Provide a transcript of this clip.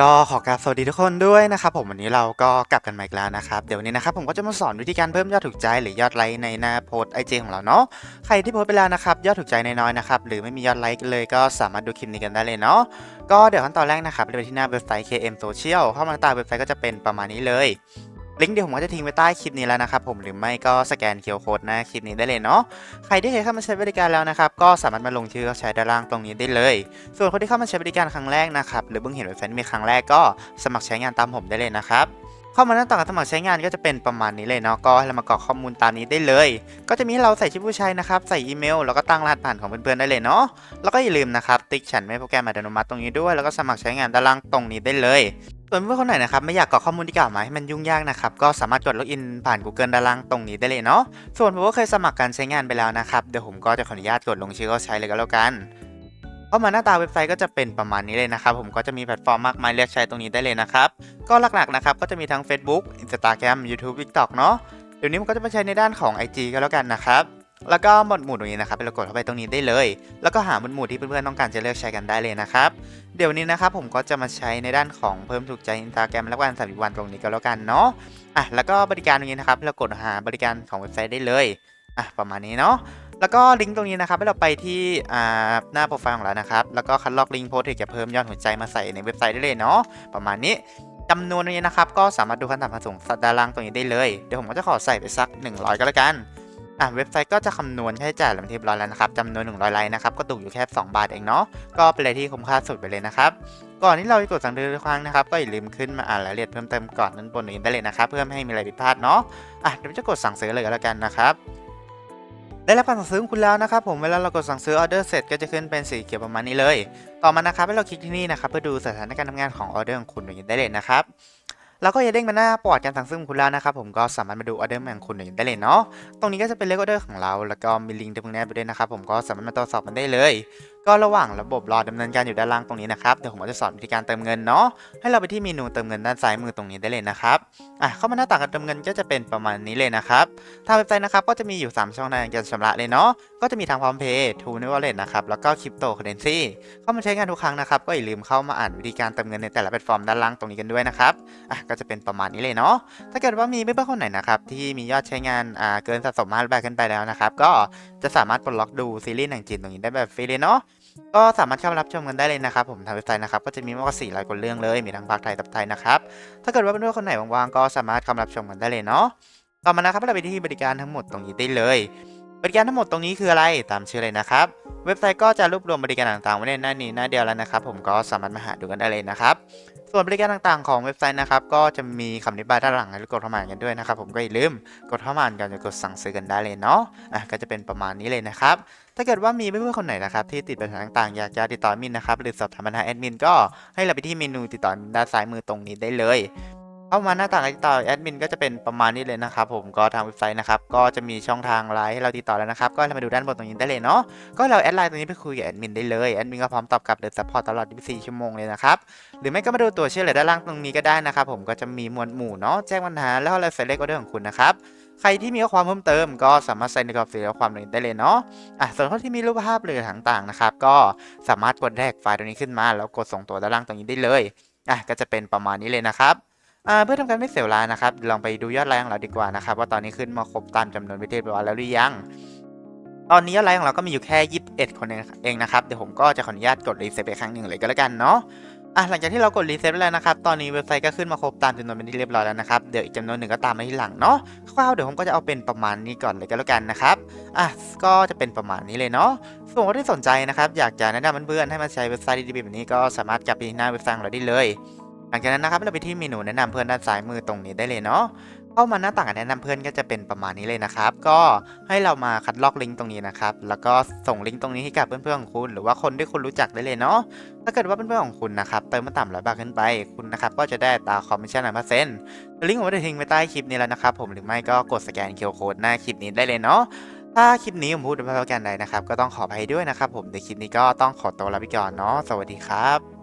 ก็ขอกราบสวัสดีทุกคนด้วยนะครับผมวันนี้เราก็กลับกันมาอีกแล้วนะครับเดี๋ยววันนี้นะครับผมก็จะมาสอนวิธีการเพิ่มยอดถูกใจหรือยอดไลค์ในหน้าโพสไอจีของเราเนาะใครที่โพสไปแล้วนะครับยอดถูกใจน้อยๆนะครับหรือไม่มียอดไลค์เลยก็สามารถดูคลิปนี้กันได้เลยเนาะก็เดี๋ยวขั้นตอนแรกนะครับเราไปที่หน้าเว็บไซต์ KM Social เข้ามาตาเว็บไซต์ก็จะเป็นประมาณนี้เลย ลิงก์เดี๋ยวผมก็จะทิ้งไว้ใต้คลิปนี้แล้วนะครับผมหรือไม่ก็สแกนเคียร์โคดหน้าคลิปนี้ได้เลยเนาะใครที่เคยเข้ามาใช้บริการแล้วนะครับก็สามารถมาลงชื่อเข้าใช้ด้านล่างตรงนี้ได้เลย ส่วนคนที่เข้ามาใช้บริการครั้งแรกนะครับหรือเพิ่งเห็นเว็บไซต์นี้ครั้งแรกก็สมัครใช้งานตามผมได้เลยนะครับเข้ามาหน้าต่อการสมัครใช้งานก็จะเป็นประมาณนี้เลยเนาะก็ให้เรามากรอกข้อมูลตามนี้ได้เลย ก็จะมีให้เราใส่ชื่อผู้ใช้นะครับใส่อีเมลแล้วก็ตั้งรหัสผ่านของเพื่อนๆได้เลยเนาะแล้วก็อย่าลืมนะครับติ๊กฉันไม่โปรแกรมอัตโนมัติตรงนี้ด้วย แล้วก็สมัครใช้งานด้านล่างตรงนี้ได้เลย ส่วนเพื่อนคนไหนนะครับไม่อยากกรอกข้อมูลที่กล่าวมาให้มันยุ่งยากนะครับก็สามารถกดล็อกอินผ่าน Google ด้านล่างตรงนี้ได้เลยเนาะส่วนผมก็เคยสมัครการใช้งานไปแล้วนะครับเดี๋ยวผมก็จะขออนุญาตกดลงชื่อเข้าใช้เลยก็แล้วกันเข้ามาหน้าตาเว็บไซต์ก็จะเป็นประมาณนี้เลยนะครับ ผมก็จะมีแพลตฟอร์มมากมายเลือกใช้ตรงนี้ได้เลยนะครับ ก็หลักๆนะครับก็จะมีทั้ง Facebook Instagram YouTube TikTok เนาะเดี๋ยวนี้มันก็จะมาใช้ในด้านของ IG ก็แล้วกันนะครับ แล้วก็หมวดหมู่ตรงนี้นะครับเรากดเข้าไปตรงนี้ได้เลย แล้วก็หาหมวดหมู่ที่เพื่อนๆต้องการจะเลือกใช้กันได้เลยนะครับ เดี๋ยวนี้นะครับผมก็จะมาใช้ในด้านของเพิ่มถูกใจ Instagram และวันสามสิบวันตรงนี้ก็แล้วกันเนาะ อะแล้วก็บริการตรงนี้นะครับเรากดหาบริการของเว็บไซต์ได้เลย อะประมาณนี้เนาะแล้วก็ลิงก์ตรงนี้นะครับให้เราไปที่อ่าหน้าโปรไฟล์ของเรานะครับ แล้วก็คัดลอกลิงก์โพสต์ที่จะเพิ่มยอดหัวใจมาใส่ในเว็บไซต์ได้เลยเนาะประมาณนี้จำนวนตรงนี้นะครับก็สามารถดูขั้นต่ำขั้นสูงสัดานล่างตรงนี้ได้เลย เดี๋ยวผมก็จะขอใส่ไปสัก 100 ก็แล้วกัน อะเว็บไซต์ก็จะคำนวณค่าใช้จ่ายลงที่เรียบร้อยแล้วนะครับจำนวน 100ไลน์นะครับก็ตกอยู่แค่2บาทเองเนาะก็เป็นอะไรที่คุ้มค่าสุดไปเลยนะครับก่อนที่เราจะกดสั่งซื้อทุกครั้งนะครับก็อย่าลืมขึ้นมาอ่านรายละเอียดเพิ่มเติมก่อนนั้นบนนี้ได้เลยนะครับเพื่อไม่ให้มีอะไรผิดพลาดเนาะอะเดี๋ยวจะกดสั่งซื้อเลยก็แล้วกันนะครับได้รับการสั่งซื้อของคุณแล้วนะครับผมเวลาเรากดสั่งซื้อออเดอร์เสร็จก็จะขึ้นเป็นสีเขียวประมาณนี้เลย ต่อมานะครับให้เราคลิกที่นี่นะครับเพื่อดูสถานการณ์ทำงานของออเดอร์ของคุณอย่างนี้ได้เลยนะครับ แล้วก็อย่าเด้งมาหน้าประวัติการสั่งซื้อของคุณแล้วนะครับผมก็สามารถมาดูออเดอร์ของคุณอย่างนี้ได้เลยเนาะตรงนี้ก็จะเป็นเลขออเดอร์ของเรา แล้วก็มีลิงก์ตรงนี้ไปด้วยนะครับผมก็สามารถมาตรวจสอบมันได้เลย ก็ระหว่างระบบรอดำเนินการอยู่ด้านล่างตรงนี้นะครับเดี๋ยวผมก็จะสอนวิธีการเติมเงินเนาะให้เราไปที่เมนูเติมเงินด้านซ้ายมือตรงนี้ได้เลยนะครับอะเข้ามาหน้าต่างการเติมเงินก็จะเป็นประมาณนี้เลยนะครับทางเว็บไซต์นะครับก็จะมีอยู่ 3 ช่องทางการชำระเลยเนาะก็จะมีทางพร้อมเพย์ทูนิวอลเลตนะครับแล้วก็คริปโตเคอเรนซีเข้ามาใช้งานทุกครั้งนะครับก็อย่าลืมเข้ามาอ่านวิธีการเติมเงินในแต่ละแพลตฟอร์มด้านล่างตรงนี้กันด้วยนะครับอะก็จะเป็นประมาณนี้เลยเนาะถ้าเกิดว่ามีเพื่อนๆคนไหนนะครับที่มียอดใช้งานอ่าเกินสะสม5บาทขึ้นไปแล้วนะครับก็จะสามารถปลดล็อกดูซีรีส์หนังจีนตรงนี้ได้แบบฟรีเลยเนาะ ก็สามารถเข้ามารับชมกันได้เลยนะครับผมทางเว็บไซต์นะครับก็จะมีมากกว่า400กว่าเรื่องเลยมีทั้งภาคไทยตับไทยนะครับถ้าเกิดว่าเพื่อนๆคนไหนว่างๆก็สามารถเข้ามารับชมกันได้เลยเนาะต่อมานะครับเราไปที่บริการทั้งหมดตรงนี้ได้เลย บริการทั้งหมดตรงนี้คืออะไรตามชื่อเลยนะครับ เว็บไซต์ก็จะรวบรวมบริการต่างๆไว้ในหน้านี้หน้าเดียวแล้วนะครับ ผมก็สามารถมาหาดูกันได้เลยนะครับ ส่วนบริการต่างๆของเว็บไซต์นะครับก็จะมีคำอธิบายด้านหลังให้กดเข้ามาอ่านกันด้วยนะครับผมก็อย่าลืมกดเข้ามาอ่านกันจะกดสั่งซื้อกันได้เลยเนาะอะก็จะเป็นประมาณนี้เลยนะครับถ้าเกิดว่ามีเพื่อนๆคนไหนนะครับที่ติดปัญหาต่างๆอยากจะติดต่อมินนะครับหรือสอบถามปัญหาแอดมินก็ให้เราไปที่เมนูติดต่อด้านซ้ายมือตรงนี้ได้เลย เข้ามาหน้าต่างการติดต่อแอดมินก็จะเป็นประมาณนี้เลยนะครับผมก็ทางเว็บไซต์นะครับก็จะมีช่องทางไลน์ให้เราติดต่อแล้วนะครับก็เรามาดูด้านบนตรงนี้ได้เลยเนาะก็เราแอดไลน์ตรงนี้ไปคุยกับแอดมินได้เลยแอดมินก็พร้อมตอบกลับหรือซัพพอร์ตตลอด 24 ชั่วโมงเลยนะครับหรือไม่ก็มาดูตัวชื่อเลยด้านล่างตรงนี้ก็ได้นะครับผมก็จะมีหมวดหมู่เนาะแจ้งปัญหาแล้วเราใส่เลขออเดอร์ของคุณนะครับใครที่มีข้อความเพิ่มเติม ก็สามารถใส่ในกรอบสีข้อความนี้ได้เลยเนาะอะส่วนคนที่มีรูปภาพหรือต่างๆนะครับก็สามารถกดแทรกไฟล์ตรงนี้ขึ้นมา แล้วกดส่งตัวด้านล่างตรงนี้ได้เลยอะก็จะเป็นประมาณนี้เลยนะครับ เพื่อทำการไม่เสียเวลานะครับ ลองไปดูยอดไลค์ของเราดีกว่านะครับ ว่าตอนนี้ขึ้นมาครบตามจำนวนไปเรียบร้อยแล้วหรือยัง ตอนนี้ยอดไลค์ของเราก็มีอยู่แค่ 21 คนเองเองนะครับ เดี๋ยวผมก็จะขออนุญาตกดรีเซ็ตไปครั้งหนึ่งเลยก็แล้วกันเนาะอะหลังจากที่เรากดรีเซ็ตไปแล้วนะครับ ตอนนี้เว็บไซต์ก็ขึ้นมาครบตามจำนวนเป็นที่เรียบร้อยแล้วนะครับ เดี๋ยวอีกจำนวนหนึ่งก็ตามมาที่หลังเนาะคร่าวๆเดี๋ยวผมก็จะเอาเป็นประมาณนี้ก่อนเลยก็แล้วกันนะครับ อะก็จะเป็นประมาณนี้เลยเนาะ ส่วนคนที่สนใจนะครับ อยากจะแนะนำเพื่อนๆให้มาใช้เว็บไซต์ดีๆแบบนี้ก็สามารถกลับไปที่หน้าเว็บไซต์ของเราได้เลย หลังจากนั้นนะครับเราไปที่เมนูแนะนำเพื่อนด้านซ้ายมือตรงนี้ได้เลยเนาะเข้ามาหน้าต่างแนะนำเพื่อนก็จะเป็นประมาณนี้เลยนะครับ ก็ให้เรามาคัดลอกลิงก์ตรงนี้นะครับ แล้วก็ส่งลิงก์ตรงนี้ให้กับเพื่อนๆของคุณ หรือว่าคนที่คุณรู้จักได้เลยเนาะถ้าเกิดว่าเพื่อนๆของคุณนะครับเติมมาต่ำร้อยบาทขึ้นไปคุณนะครับก็จะได้ตาคอมมิชชั่นหนึ่งเปอร์เซ็นต์ลิงก์ผมจะทิ้งไว้ใต้คลิปนี้แล้วนะครับผมหรือไม่ก็กดสแกนเคอร์โค้ดหน้าคลิปนี้ได้เลยเนาะถ้าคลิปนี้ผมพูดไปประการใดนะครับก็ต้องขออภัยด้วยนะครับผมในคลิปนี้ก็ต้องขอตัวลาไปก่อนเนาะสวัสดีครับ